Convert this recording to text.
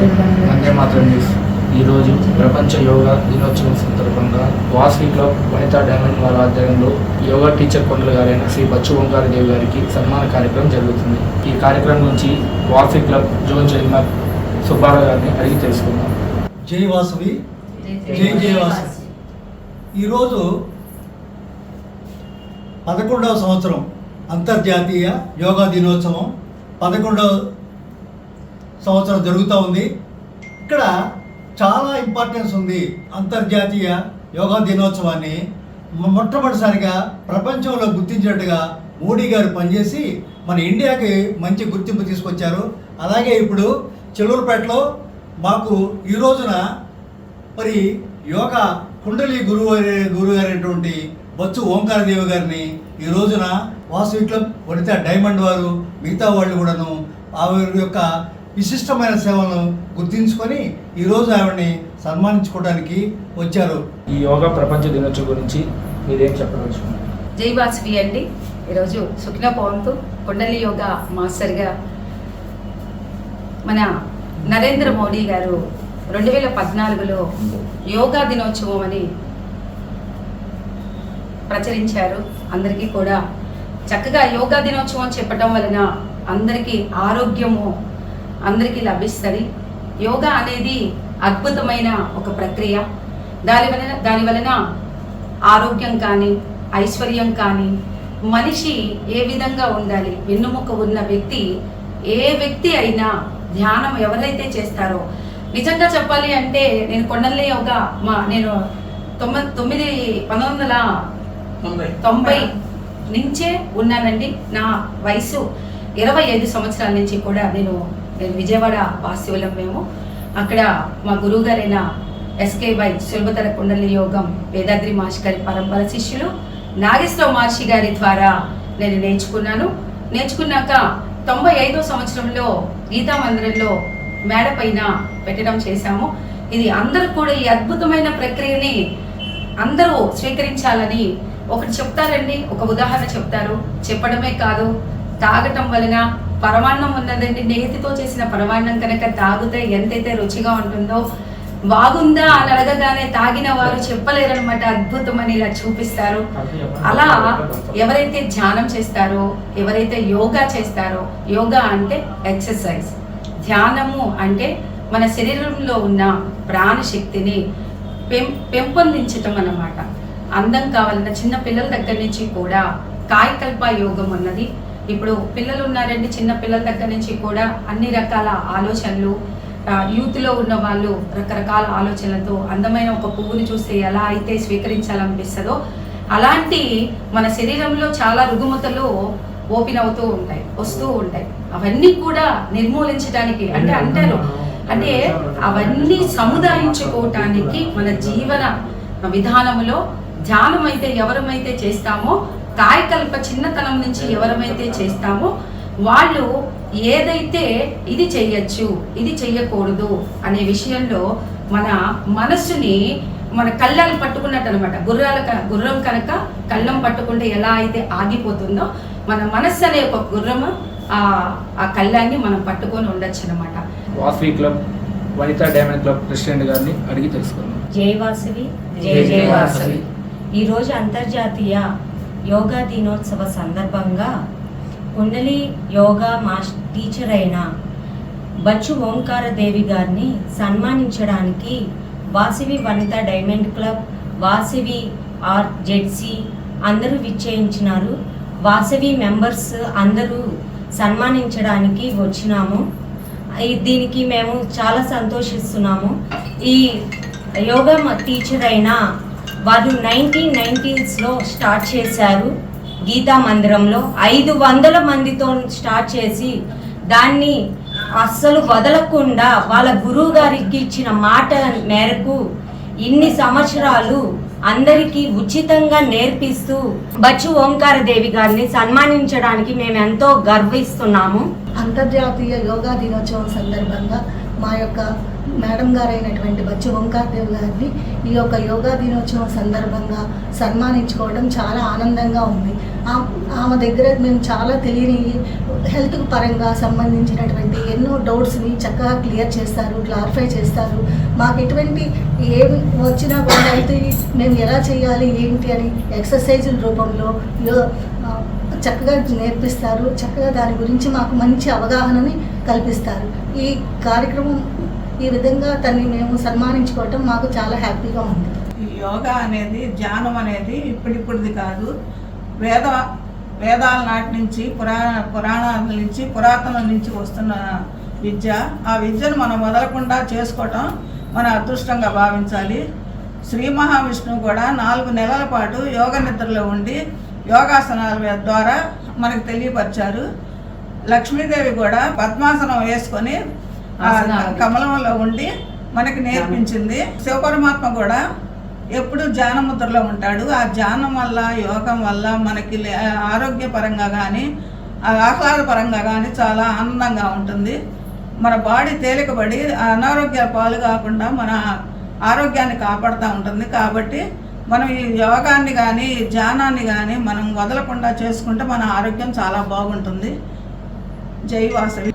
వందే మాత్రం న్యూస్. ఈరోజు ప్రపంచ యోగా దినోత్సవం సందర్భంగా వాసవి క్లబ్ వనితా డైమండ్ వారి ఆధ్వర్యంలో యోగా టీచర్ కొండల గారైన శ్రీ బచ్చు ఓంకార దేవి గారికి సన్మాన కార్యక్రమం జరుగుతుంది. ఈ కార్యక్రమం నుంచి Vasavi club zone chairman Subbarao గారిని అడిగి తెలుసుకుందాం. జై వాసవి. జై జై వాసవి. ఈరోజు పదకొండవ సంవత్సరం అంతర్జాతీయ యోగా దినోత్సవం. పదకొండవ సంవత్సరం జరుగుతూ ఉంది. ఇక్కడ చాలా ఇంపార్టెన్స్ ఉంది అంతర్జాతీయ యోగా దినోత్సవాన్ని. మొట్టమొదటిసారిగా ప్రపంచంలో గుర్తించినట్టుగా మోడీ గారు పనిచేసి మన ఇండియాకి మంచి గుర్తింపు తీసుకొచ్చారు. అలాగే ఇప్పుడు చెల్లూరుపేటలో మాకు ఈ రోజున మరి యోగా కుండలి గురువు గురువు గారైనటువంటి బొత్సు ఓంకారదేవి గారిని ఈ రోజున వాసవి క్లబ్ వనిత డైమండ్ వారు మిగతా వాళ్ళు కూడాను ఆవిడ యొక్క విశిష్టమైన సేవలను గుర్తించుకొని ఈరోజు ఆవిడని సన్మానించుకోవడానికి వచ్చారు. ఈ యోగా ప్రపంచ దినోత్సవం గురించి మీరేం చెప్పవచ్చు జై వాసవి అండి. ఈరోజు సుఖ్న పవంతు కొండలి యోగా మాస్టర్గా మన నరేంద్ర మోడీ గారు రెండు వేల పద్నాలుగులో యోగా దినోత్సవం అని ప్రచురించారు. అందరికీ కూడా చక్కగా యోగా దినోత్సవం చెప్పడం వలన అందరికీ ఆరోగ్యము అందరికీ లభిస్తుంది. యోగా అనేది అద్భుతమైన ఒక ప్రక్రియ. దాని వలన దాని వలన ఆరోగ్యం కానీ ఐశ్వర్యం కానీ మనిషి ఏ విధంగా ఉండాలి వెన్నుముక ఉన్న వ్యక్తి ఏ వ్యక్తి అయినా ధ్యానం ఎవరైతే చేస్తారో. నిజంగా చెప్పాలి అంటే నేను కొండల్లి యోగ మా నేను తొమ్మిది తొమ్మిది పంతొమ్మిది వందల తొంభై. నుంచే ఉన్నానండి. నా వయసు ఇరవై ఐదు సంవత్సరాల నుంచి కూడా నేను నేను విజయవాడ వాస్తవులం మేము. అక్కడ మా గురువు గారైన ఎస్కే వై సులభతర కుండలి యోగం వేదాద్రి మహర్షి గారి పరంపర శిష్యులు. నాగేశ్వర మహర్షి గారి ద్వారా నేను నేర్చుకున్నాను. నేర్చుకున్నాక తొంభై ఐదో సంవత్సరంలో గీతా మందిరంలో మేడ పైన పెట్టడం చేశాము. ఇది అందరూ కూడా ఈ అద్భుతమైన ప్రక్రియని అందరూ స్వీకరించాలని ఒకటి చెప్తారండి ఒక ఉదాహరణ చెప్తారు. చెప్పడమే కాదు తాగటం వలన పరమాన్నం ఉన్నదండి నేతితో చేసిన పరమాన్నం కనుక తాగితే ఎంతైతే రుచిగా ఉంటుందో బాగుందా అని అడగగానే తాగిన వారు చెప్పలేరనమాట అద్భుతం అని ఇలా చూపిస్తారు. అలా ఎవరైతే ధ్యానం చేస్తారో ఎవరైతే యోగా చేస్తారో యోగా అంటే ఎక్సర్సైజ్. ధ్యానము అంటే మన శరీరంలో ఉన్న ప్రాణశక్తిని పెం పెంపొందించటం అన్నమాట అందం కావాలన్న చిన్న పిల్లల దగ్గర నుంచి కూడా కాయకల్ప యోగం ఉన్నది ఇప్పుడు పిల్లలు ఉన్నారండి చిన్న పిల్లల దగ్గర నుంచి కూడా అన్ని రకాల ఆలోచనలు యూత్లో ఉన్న వాళ్ళు రకరకాల ఆలోచనలతో అందమైన ఒక పువ్వుని చూస్తే ఎలా అయితే స్వీకరించాలనిపిస్తుందో అలాంటి మన శరీరంలో చాలా రుగ్మతలు ఓపెన్ అవుతూ ఉంటాయి వస్తూ ఉంటాయి. అవన్నీ కూడా నిర్మూలించడానికి అంటే అంటారు. అంటే అవన్నీ సముదాయించుకోవటానికి మన జీవన విధానంలో ధ్యానం అయితే ఎవరమైతే చేస్తామో కాయకల్ప చిన్నతనం నుంచి ఎవరమైతే చేస్తామో వాళ్ళు ఏదైతే ఇది చెయ్యొచ్చు ఇది చెయ్యకూడదు అనే విషయంలో మన మనస్సుని మన కళ్ళాలు పట్టుకున్నట్టు అనమాట గుర్రాల క- గుర్రం కనుక కళ్ళం పట్టుకుంటే ఎలా అయితే ఆగిపోతుందో మన మనస్సు అనే ఒక గుర్రము ఆ ఆ కళ్ళాన్ని మనం పట్టుకొని ఉండొచ్చు అనమాట Vasavi club Vanitha diamond club president గారిని అడిగి తెలుసుకుందాం. జై వాసవి జై జై. వాసవి. ఈరోజు అంతర్జాతీయ యోగా దినోత్సవ సందర్భంగా కుండలి యోగా మాస్ టీచర్ అయిన బచ్చు ఓంకారదేవి గారిని సన్మానించడానికి Vasavi Vanitha diamond club Vasavi R ZC అందరూ విచ్చేయించినారు. వాసవి మెంబర్స్ అందరూ సన్మానించడానికి వచ్చినాము. దీనికి మేము చాలా సంతోషిస్తున్నాము. ఈ యోగా టీచర్ అయిన వారు నైన్టీన్ నైన్టీన్స్లో స్టార్ట్ చేశారు. గీతా మందిరంలో ఐదు వందల మందితో స్టార్ట్ చేసి దాన్ని అస్సలు వదలకుండా వాళ్ళ గురువు గారికి ఇచ్చిన మాట మేరకు ఇన్ని సంవత్సరాలు అందరికీ ఉచితంగా నేర్పిస్తూ బచ్చు ఓంకార దేవి గారిని సన్మానించడానికి మేము ఎంతో గర్విస్తున్నాము. అంతర్జాతీయ యోగా దినోత్సవం సందర్భంగా మా యొక్క మేడం గారైనటువంటి బచ్చు ఓంకార్దేవ్ గారిని ఈ యొక్క యోగా దినోత్సవం సందర్భంగా సన్మానించుకోవడం చాలా ఆనందంగా ఉంది. ఆ- ఆమె దగ్గర మేము చాలా తెలియని హెల్త్ పరంగా సంబంధించినటువంటి ఎన్నో డౌట్స్ని చక్కగా క్లియర్ చేస్తారు క్లారిఫై చేస్తారు. మాకు ఎటువంటి ఏమి వచ్చినా కూడా హెల్త్ మేము ఎలా చేయాలి ఏంటి అని ఎక్సర్సైజుల రూపంలో యో- చక్కగా నేర్పిస్తారు. చక్కగా దాని గురించి మాకు మంచి అవగాహనని కల్పిస్తారు. ఈ కార్యక్రమం ఈ విధంగా తనని మేము సన్మానించుకోవటం మాకు చాలా హ్యాపీగా ఉంది. ఈ యోగా అనేది ధ్యానం అనేది ఇప్పుడిప్పుడుది కాదు. వేద వేదాల నాటి నుంచి పురాణ పురాణాల నుంచి పురాతనం నుంచి వస్తున్న విద్య. ఆ విద్యను మనం వదలకుండా చేసుకోవటం మన అదృష్టంగా భావించాలి. శ్రీ మహావిష్ణువు కూడా నాలుగు నెలల పాటు యోగ నిద్రలో ఉండి యోగాసనాల ద్వారా మనకు తెలియపరిచారు. లక్ష్మీదేవి కూడా పద్మాసనం వేసుకొని కమలంలో ఉండి మనకి నేర్పించింది. శివపరమాత్మ కూడా ఎప్పుడు ధ్యాన ముద్రలో ఉంటాడు. ఆ ధ్యానం వల్ల యోగం వల్ల మనకి ఆరోగ్యపరంగా కానీ ఆహ్లాదపరంగా కానీ చాలా ఆనందంగా ఉంటుంది. మన బాడీ తేలికబడి అనారోగ్య పాలు కాకుండా మన ఆరోగ్యాన్ని కాపాడుతూ ఉంటుంది. కాబట్టి మనం ఈ యోగాన్ని కానీ ధ్యానాన్ని కానీ మనం వదలకుండా చేసుకుంటే మన ఆరోగ్యం చాలా బాగుంటుంది. జై వాసవి.